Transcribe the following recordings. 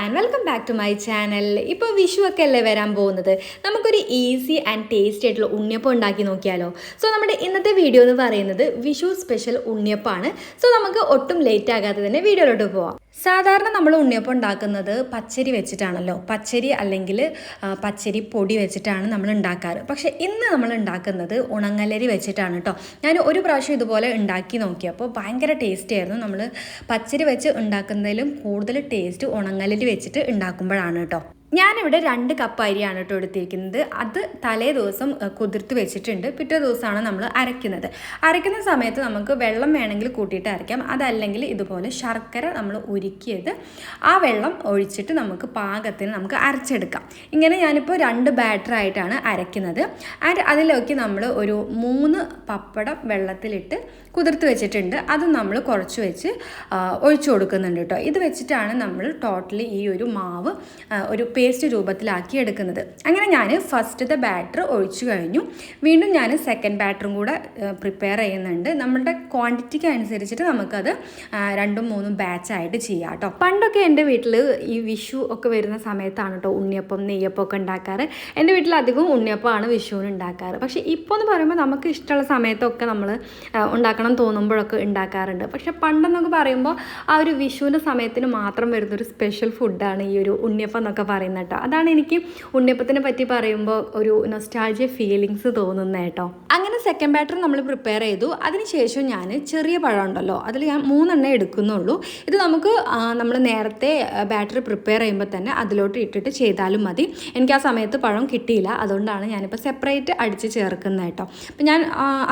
And welcome back to my channel ഇപ്പോൾ വിഷു ഒക്കെ അല്ലേ വരാൻ പോകുന്നത്? നമുക്കൊരു ഈസി ആൻഡ് ടേസ്റ്റി ആയിട്ടുള്ള ഉണ്ണിയപ്പം ഉണ്ടാക്കി നോക്കിയാലോ? സോ നമ്മുടെ ഇന്നത്തെ വീഡിയോ എന്ന് പറയുന്നത് വിഷു സ്പെഷ്യൽ ഉണ്ണിയപ്പമാണ് സോ നമുക്ക് ഒട്ടും ലേറ്റ് ആകാതെ തന്നെ വീഡിയോയിലോട്ട് പോവാം. സാധാരണ നമ്മൾ ഉണ്ണിയപ്പം ഉണ്ടാക്കുന്നത് പച്ചരി വെച്ചിട്ടാണല്ലോ. പച്ചരി അല്ലെങ്കിൽ പച്ചരി പൊടി വെച്ചിട്ടാണ് നമ്മൾ ഉണ്ടാക്കാറ്. പക്ഷേ ഇന്ന് നമ്മൾ ഉണ്ടാക്കുന്നത് ഉണങ്ങലരി വെച്ചിട്ടാണ് കേട്ടോ ഞാൻ ഒരു പ്രാവശ്യം ഇതുപോലെ ഉണ്ടാക്കി നോക്കിയപ്പോൾ ഭയങ്കര ടേസ്റ്റി ആയിരുന്നു. നമ്മൾ പച്ചരി വെച്ച് ഉണ്ടാക്കുന്നതിലും കൂടുതൽ ടേസ്റ്റ് ഉണങ്ങലരി വെച്ചിട്ട് ഉണ്ടാക്കുമ്പോഴാണ് കേട്ടോ ഞാനിവിടെ രണ്ട് കപ്പ് അരിയാണ് കേട്ടോ എടുത്തിരിക്കുന്നത്. അത് തലേ ദിവസം കുതിർത്ത് വെച്ചിട്ടുണ്ട്. പിറ്റേ ദിവസമാണ് നമ്മൾ അരയ്ക്കുന്നത്. അരയ്ക്കുന്ന സമയത്ത് നമുക്ക് വെള്ളം വേണമെങ്കിൽ കൂട്ടിയിട്ട് അരയ്ക്കാം. അതല്ലെങ്കിൽ ഇതുപോലെ ശർക്കര നമ്മൾ ഉരുക്കിയത് ആ വെള്ളം ഒഴിച്ചിട്ട് നമുക്ക് പാകത്തിന് നമുക്ക് അരച്ചെടുക്കാം. ഇങ്ങനെ ഞാനിപ്പോൾ രണ്ട് ബാറ്റർ ആയിട്ടാണ് അരയ്ക്കുന്നത്. അതിലേക്ക് നമ്മൾ ഒരു മൂന്ന് പപ്പടം വെള്ളത്തിലിട്ട് കുതിർത്ത് വെച്ചിട്ടുണ്ട്. അത് നമ്മൾ കുറച്ച് വെച്ച് ഒഴിച്ചു കൊടുക്കുന്നുണ്ട് കേട്ടോ. ഇത് വെച്ചിട്ടാണ് നമ്മൾ ടോട്ടലി ഈ ഒരു മാവ് ഒരു പേസ്റ്റ് രൂപത്തിലാക്കി എടുക്കുന്നത്. അങ്ങനെ ഞാൻ ഫസ്റ്റത്തെ ബാറ്റർ ഒഴിച്ചു കഴിഞ്ഞു. വീണ്ടും ഞാൻ സെക്കൻഡ് ബാറ്ററും കൂടെ പ്രിപ്പയർ ചെയ്യുന്നുണ്ട്. നമ്മളുടെ ക്വാണ്ടിറ്റിക്ക് അനുസരിച്ചിട്ട് നമുക്കത് രണ്ടും മൂന്നും ബാച്ചായിട്ട് ചെയ്യാം കേട്ടോ. പണ്ടൊക്കെ എന്റെ വീട്ടിൽ ഈ വിഷു ഒക്കെ വരുന്ന സമയത്താണ് കേട്ടോ ഉണ്ണിയപ്പം നെയ്യപ്പം ഒക്കെ ഉണ്ടാക്കാറ്. എന്റെ വീട്ടിൽ അധികം ഉണ്ണിയപ്പമാണ് വിഷുവിന് ഉണ്ടാക്കാറ്. പക്ഷേ ഇപ്പോൾ എന്ന് പറയുമ്പോൾ നമുക്ക് ഇഷ്ടമുള്ള സമയത്തൊക്കെ നമ്മൾ ഉണ്ടാക്കണം തോന്നുമ്പോഴൊക്കെ ഉണ്ടാക്കാറുണ്ട്. പക്ഷെ പണ്ടെന്നൊക്കെ പറയുമ്പോൾ ആ ഒരു വിഷുവിന്റെ സമയത്തിന് മാത്രം വരുന്നൊരു സ്പെഷ്യൽ ഫുഡാണ് ഈ ഒരു ഉണ്ണിയപ്പം എന്നൊക്കെ പറയുന്നത് കേട്ടോ. അതാണ് എനിക്ക് ഉണ്ണിയപ്പത്തിനെ പറ്റി പറയുമ്പോൾ ഒരു നൊസ്റ്റാൾജിയ ഫീലിങ്സ് തോന്നുന്നത് കേട്ടോ. അങ്ങനെ സെക്കൻഡ് ബാറ്റർ നമ്മൾ പ്രിപ്പയർ ചെയ്തു. അതിനുശേഷം ഞാൻ ചെറിയ പഴം ഉണ്ടല്ലോ അതിൽ ഞാൻ മൂന്നെണ്ണേ എടുക്കുന്നുള്ളൂ. ഇത് നമുക്ക് നമ്മൾ നേരത്തെ ബാറ്ററി പ്രിപ്പയർ ചെയ്യുമ്പോൾ തന്നെ അതിലോട്ട് ഇട്ടിട്ട് ചെയ്താലും മതി. എനിക്ക് ആ സമയത്ത് പഴം കിട്ടിയില്ല. അതുകൊണ്ടാണ് ഞാനിപ്പോൾ സെപ്പറേറ്റ് അടിച്ച് ചേർക്കുന്നത് കേട്ടോ. അപ്പം ഞാൻ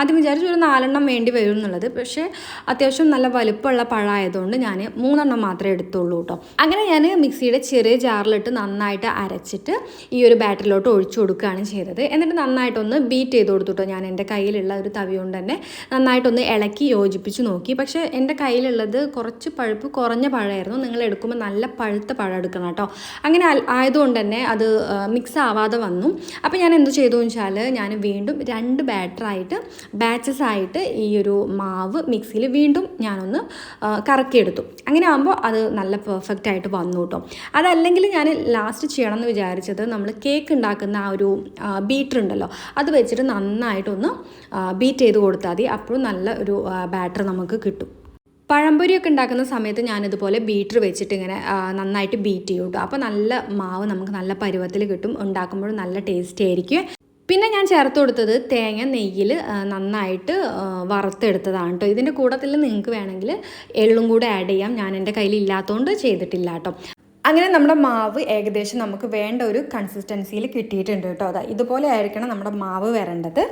ആദ്യം വിചാരിച്ചു ഒരു നാലെണ്ണം വേണ്ടി വരും എന്നുള്ളത്. പക്ഷേ അത്യാവശ്യം നല്ല വലുപ്പമുള്ള പഴമായതുകൊണ്ട് ഞാൻ മൂന്നെണ്ണം മാത്രമേ എടുത്തുള്ളൂ കേട്ടോ. അങ്ങനെ ഞാൻ മിക്സിയുടെ ചെറിയ ജാറിലിട്ട് നന്നായിട്ട് അരച്ചിട്ട് ഈ ഒരു ബാറ്ററിലോട്ട് ഒഴിച്ചു കൊടുക്കുകയാണ് ചെയ്തത്. എന്നിട്ട് നന്നായിട്ടൊന്ന് ബീറ്റ് ചെയ്ത് കൊടുത്തു കേട്ടോ ഞാൻ എന്റെ കയ്യിലുള്ള ഒരു തവി കൊണ്ട് തന്നെ. നന്നായിട്ടൊന്ന് ഇളക്കി യോജിപ്പിച്ച് നോക്കി. പക്ഷേ എന്റെ കയ്യിലുള്ളത് കുറച്ച് പഴുപ്പ് കുറഞ്ഞ പഴമായിരുന്നു. നിങ്ങൾ എടുക്കുമ്പോൾ നല്ല പഴുത്ത പഴം എടുക്കണം കേട്ടോ. അങ്ങനെ ആയതുകൊണ്ട് തന്നെ അത് മിക്സ് ആവാതെ വന്നു. അപ്പോൾ ഞാൻ എന്ത് ചെയ്തു വെച്ചാൽ ഞാൻ വീണ്ടും രണ്ട് ബാറ്ററായിട്ട് ബാച്ചസ് ആയിട്ട് ഈ ഒരു മാവ് മിക്സിയിൽ വീണ്ടും ഞാനൊന്ന് കറക്കിയെടുത്തു. അങ്ങനെ ആകുമ്പോൾ അത് നല്ല പെർഫെക്റ്റ് ആയിട്ട് വന്നു കേട്ടോ അതല്ലെങ്കിൽ ഞാൻ ലാസ്റ്റ് ചെയ്യണം എന്ന് വിചാരിച്ചത് നമ്മൾ കേക്ക് ഉണ്ടാക്കുന്ന ആ ഒരു ബീറ്റർ ഉണ്ടല്ലോ അത് വെച്ചിട്ട് നന്നായിട്ടൊന്ന് ബീറ്റ് ചെയ്ത് കൊടുത്താൽ മതി. അപ്പോഴും നല്ല ഒരു ബാറ്റർ നമുക്ക് കിട്ടും. പഴംപൊരിയൊക്കെ ഉണ്ടാക്കുന്ന സമയത്ത് ഞാനിതുപോലെ ബീറ്റർ വെച്ചിട്ട് ഇങ്ങനെ നന്നായിട്ട് ബീറ്റ് ചെയ്യും കേട്ടോ അപ്പോൾ നല്ല മാവ് നമുക്ക് നല്ല പരുവത്തിൽ കിട്ടും. ഉണ്ടാക്കുമ്പോഴും നല്ല ടേസ്റ്റി ആയിരിക്കും. പിന്നെ ഞാൻ ചേർത്ത് കൊടുത്തത് തേങ്ങ നെയ്യിൽ നന്നായിട്ട് വറുത്തെടുത്തതാണ് കേട്ടോ ഇതിന്റെ കൂട്ടത്തിൽ നിങ്ങൾക്ക് വേണമെങ്കിൽ എള്ളും കൂടെ ആഡ് ചെയ്യാം. ഞാൻ എന്റെ കയ്യിൽ ഇല്ലാത്തതുകൊണ്ട് ചെയ്തിട്ടില്ല കേട്ടോ അങ്ങനെ നമ്മുടെ മാവ് ഏകദേശം നമുക്ക് വേണ്ട ഒരു കൺസിസ്റ്റൻസിയിൽ കിട്ടിയിട്ടുണ്ട് കേട്ടോ അതാ ഇതുപോലെ ആയിരിക്കണം നമ്മുടെ മാവ് വരേണ്ടത്.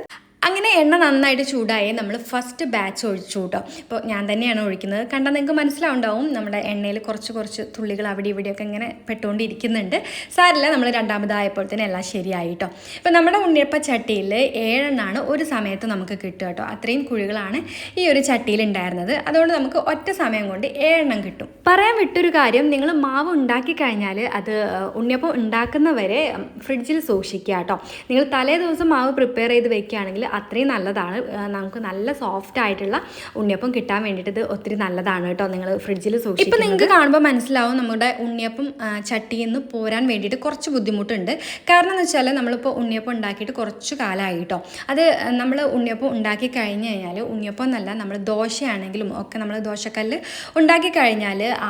അങ്ങനെ എണ്ണ നന്നായിട്ട് ചൂടായി നമ്മൾ ഫസ്റ്റ് ബാച്ച് ഒഴിച്ചു കേട്ടോ ഇപ്പോൾ ഞാൻ തന്നെയാണ് ഒഴിക്കുന്നത്. കണ്ടാൽ നിങ്ങൾക്ക് മനസ്സിലാവുണ്ടാവും. നമ്മുടെ എണ്ണയിൽ കുറച്ച് കുറച്ച് തുള്ളികൾ അവിടെ ഇവിടെയൊക്കെ ഇങ്ങനെ പെട്ടുകൊണ്ടിരിക്കുന്നുണ്ട് സാരില്ല നമ്മൾ രണ്ടാമതായപ്പോൾ തന്നെ എല്ലാം ശരിയായിട്ടോ ഇപ്പോൾ നമ്മുടെ ഉണ്ണിയപ്പ ചട്ടിയിൽ ഏഴെണ്ണാണ് ഒരു സമയത്ത് നമുക്ക് കിട്ടുക കേട്ടോ അത്രയും കുഴികളാണ് ഈ ഒരു ചട്ടിയിൽ ഉണ്ടായിരുന്നത്. അതുകൊണ്ട് നമുക്ക് ഒറ്റ സമയം കൊണ്ട് ഏഴെണ്ണം കിട്ടും. പറയാൻ വിട്ടൊരു കാര്യം നിങ്ങൾ മാവ് ഉണ്ടാക്കി കഴിഞ്ഞാൽ അത് ഉണ്ണിയപ്പം ഉണ്ടാക്കുന്നവരെ ഫ്രിഡ്ജിൽ സൂക്ഷിക്കുക കേട്ടോ നിങ്ങൾ തലേ ദിവസം മാവ് പ്രിപ്പയർ ചെയ്ത് വെക്കുകയാണെങ്കിൽ അത്രയും നല്ലതാണ്. നമുക്ക് നല്ല സോഫ്റ്റ് ആയിട്ടുള്ള ഉണ്ണിയപ്പം കിട്ടാൻ വേണ്ടിയിട്ട് ഇത് ഒത്തിരി നല്ലതാണ് കേട്ടോ നിങ്ങൾ ഫ്രിഡ്ജിൽ സൂക്ഷിക്കും ഇപ്പം നിങ്ങൾക്ക് കാണുമ്പോൾ മനസ്സിലാവും നമ്മുടെ ഉണ്ണിയപ്പം ചട്ടിയിൽ നിന്ന് പോരാൻ വേണ്ടിയിട്ട് കുറച്ച് ബുദ്ധിമുട്ടുണ്ട്. കാരണം എന്ന് വെച്ചാൽ നമ്മളിപ്പോൾ ഉണ്ണിയപ്പം ഉണ്ടാക്കിയിട്ട് കുറച്ച് കാലമായി കേട്ടോ. അത് നമ്മൾ ഉണ്ണിയപ്പം ഉണ്ടാക്കി കഴിഞ്ഞ് കഴിഞ്ഞാൽ ഉണ്ണിയപ്പം എന്നല്ല നമ്മൾ ദോശയാണെങ്കിലും ഒക്കെ നമ്മൾ ദോശക്കല്ല് ഉണ്ടാക്കി കഴിഞ്ഞാൽ ആ,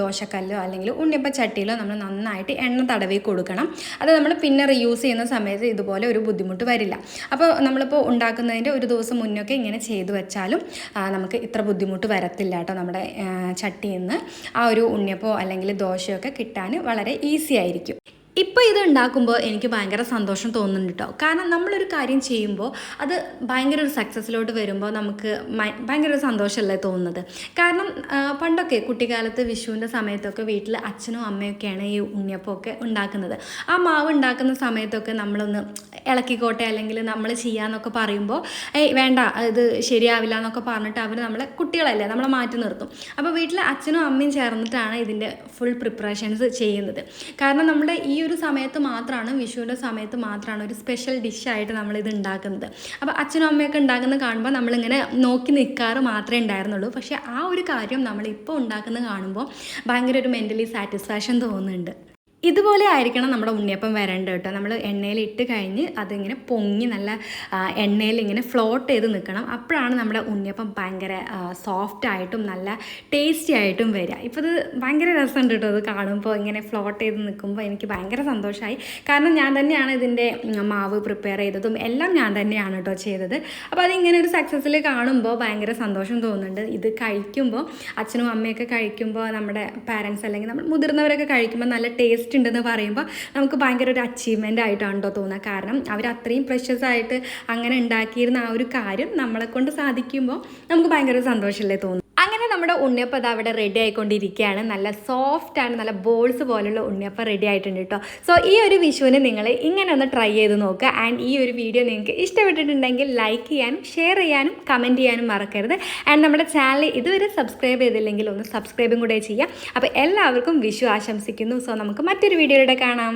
ദോശക്കല്ലോ അല്ലെങ്കിൽ ഉണ്ണിയപ്പം ചട്ടിയിലോ നമ്മൾ നന്നായിട്ട് എണ്ണ തടവി കൊടുക്കണം. അത് നമ്മൾ പിന്നെ റീയൂസ് ചെയ്യുന്ന സമയത്ത് ഇതുപോലെ ഒരു ബുദ്ധിമുട്ട് വരില്ല. അപ്പോൾ നമ്മളിപ്പോൾ ഉണ്ടാക്കുന്നതിന്റെ ഒരു ദിവസം മുന്നൊക്കെ ഇങ്ങനെ ചെയ്തു വെച്ചാലും നമുക്ക് ഇത്ര ബുദ്ധിമുട്ട് വരത്തില്ല കേട്ടോ നമ്മുടെ ചട്ടിയിൽ നിന്ന്. ആ ഒരു ഉണ്ണിയപ്പോ അല്ലെങ്കിൽ ദോശയൊക്കെ കിട്ടാൻ വളരെ ഈസി ആയിരിക്കും. ഇപ്പോൾ ഇത് ഉണ്ടാക്കുമ്പോൾ എനിക്ക് ഭയങ്കര സന്തോഷം തോന്നുന്നുണ്ട് കേട്ടോ കാരണം നമ്മളൊരു കാര്യം ചെയ്യുമ്പോൾ അത് ഭയങ്കര ഒരു സക്സസ്സിലോട്ട് വരുമ്പോൾ നമുക്ക് ഭയങ്കര ഒരു സന്തോഷമല്ലേ തോന്നുന്നത്. കാരണം പണ്ടൊക്കെ കുട്ടിക്കാലത്ത് വിഷുവിന്റെ സമയത്തൊക്കെ വീട്ടിൽ അച്ഛനും അമ്മയൊക്കെയാണ് ഈ ഉണ്ണിയപ്പമൊക്കെ ഉണ്ടാക്കുന്നത്. ആ മാവ് ഉണ്ടാക്കുന്ന സമയത്തൊക്കെ നമ്മളൊന്ന് ഇളക്കിക്കോട്ടെ അല്ലെങ്കിൽ നമ്മൾ ചെയ്യാന്നൊക്കെ പറയുമ്പോൾ ഏയ് വേണ്ട ഇത് ശരിയാവില്ല എന്നൊക്കെ പറഞ്ഞിട്ട് അവർ നമ്മളെ കുട്ടികളല്ലേ നമ്മളെ മാറ്റി നിർത്തും. അപ്പോൾ വീട്ടിൽ അച്ഛനും അമ്മയും ചേർന്നിട്ടാണ് ഇതിന്റെ ഫുൾ പ്രിപ്പറേഷൻസ് ചെയ്യുന്നത്. കാരണം നമ്മുടെ ഈ ഒരു സമയത്ത് മാത്രമാണ് വിഷുവിന്റെ സമയത്ത് മാത്രമാണ് ഒരു സ്പെഷ്യൽ ഡിഷായിട്ട് നമ്മളിത് ഉണ്ടാക്കുന്നത് അപ്പോൾ അച്ഛനും അമ്മയൊക്കെ ഉണ്ടാക്കുന്ന കാണുമ്പോൾ നമ്മളിങ്ങനെ നോക്കി നിൽക്കാറ് മാത്രമേ ഉണ്ടായിരുന്നുള്ളൂ പക്ഷേ ആ ഒരു കാര്യം നമ്മളിപ്പോൾ ഉണ്ടാക്കുന്നത് കാണുമ്പോൾ ഭയങ്കര ഒരു മെന്റലി സാറ്റിസ്ഫാക്ഷൻ തോന്നുന്നുണ്ട്. ഇതുപോലെ ആയിരിക്കണം നമ്മുടെ ഉണ്ണിയപ്പം വരേണ്ടത് കേട്ടോ. നമ്മൾ എണ്ണയിൽ ഇട്ട് കഴിഞ്ഞ് അതിങ്ങനെ പൊങ്ങി നല്ല എണ്ണയിൽ ഇങ്ങനെ ഫ്ലോട്ട് ചെയ്ത് നിൽക്കണം. അപ്പോഴാണ് നമ്മുടെ ഉണ്ണിയപ്പം ഭയങ്കര സോഫ്റ്റ് ആയിട്ടും നല്ല ടേസ്റ്റി ആയിട്ടും വരിക. ഇപ്പോൾ ഇത് ഭയങ്കര രസമുണ്ട് കേട്ടോ അത് കാണുമ്പോൾ ഇങ്ങനെ ഫ്ലോട്ട് ചെയ്ത് നിൽക്കുമ്പോൾ എനിക്ക് ഭയങ്കര സന്തോഷമായി കാരണം ഞാൻ തന്നെയാണ് ഇതിന്റെ മാവ് പ്രിപ്പയർ ചെയ്തതും എല്ലാം ഞാൻ തന്നെയാണ് കേട്ടോ ചെയ്തത്. അപ്പോൾ അതിങ്ങനെ ഒരു സക്സസ്സിൽ കാണുമ്പോൾ ഭയങ്കര സന്തോഷം തോന്നുന്നുണ്ട്. ഇത് കഴിക്കുമ്പോൾ അച്ഛനും അമ്മയൊക്കെ കഴിക്കുമ്പോൾ നമ്മുടെ പാരൻസ് അല്ലെങ്കിൽ നമ്മൾ മുതിർന്നവരൊക്കെ കഴിക്കുമ്പോൾ നല്ല ടേസ്റ്റ് ഉണ്ടെന്ന് പറയുമ്പോൾ നമുക്ക് ഭയങ്കര ഒരു അച്ചീവ്മെന്റ് ആയിട്ടാണോ കേട്ടോ തോന്നുക. കാരണം അവർ അത്രയും പ്രഷ്യസ് ആയിട്ട് അങ്ങനെ ഉണ്ടാക്കിയിരുന്ന ആ ഒരു കാര്യം നമ്മളെ കൊണ്ട് സാധിക്കുമ്പോൾ നമുക്ക് ഭയങ്കര സന്തോഷമല്ലേ തോന്നുന്നു അങ്ങനെ നമ്മുടെ ഉണ്ണിയപ്പം അത് അവിടെ റെഡി ആയിക്കൊണ്ടിരിക്കുകയാണ്. നല്ല സോഫ്റ്റ് ആണ് നല്ല ബോൾസ് പോലുള്ള ഉണ്ണിയപ്പം റെഡി ആയിട്ടുണ്ട് കേട്ടോ സോ ഈ ഒരു വിഷുവിന് നിങ്ങൾ ഇങ്ങനെ ഒന്ന് ട്രൈ ചെയ്ത് നോക്കുക. ആൻഡ് ഈ ഒരു വീഡിയോ നിങ്ങൾക്ക് ഇഷ്ടപ്പെട്ടിട്ടുണ്ടെങ്കിൽ ലൈക്ക് ചെയ്യാനും ഷെയർ ചെയ്യാനും കമന്റ് ചെയ്യാനും മറക്കരുത്. ആൻഡ് നമ്മുടെ ചാനൽ ഇതുവരെ സബ്സ്ക്രൈബ് ചെയ്തില്ലെങ്കിൽ ഒന്ന് സബ്സ്ക്രൈബും കൂടെ ചെയ്യാം അപ്പോൾ എല്ലാവർക്കും വിഷു ആശംസിക്കുന്നു. സോ നമുക്ക് മറ്റൊരു വീഡിയോയിലൂടെ കാണാം.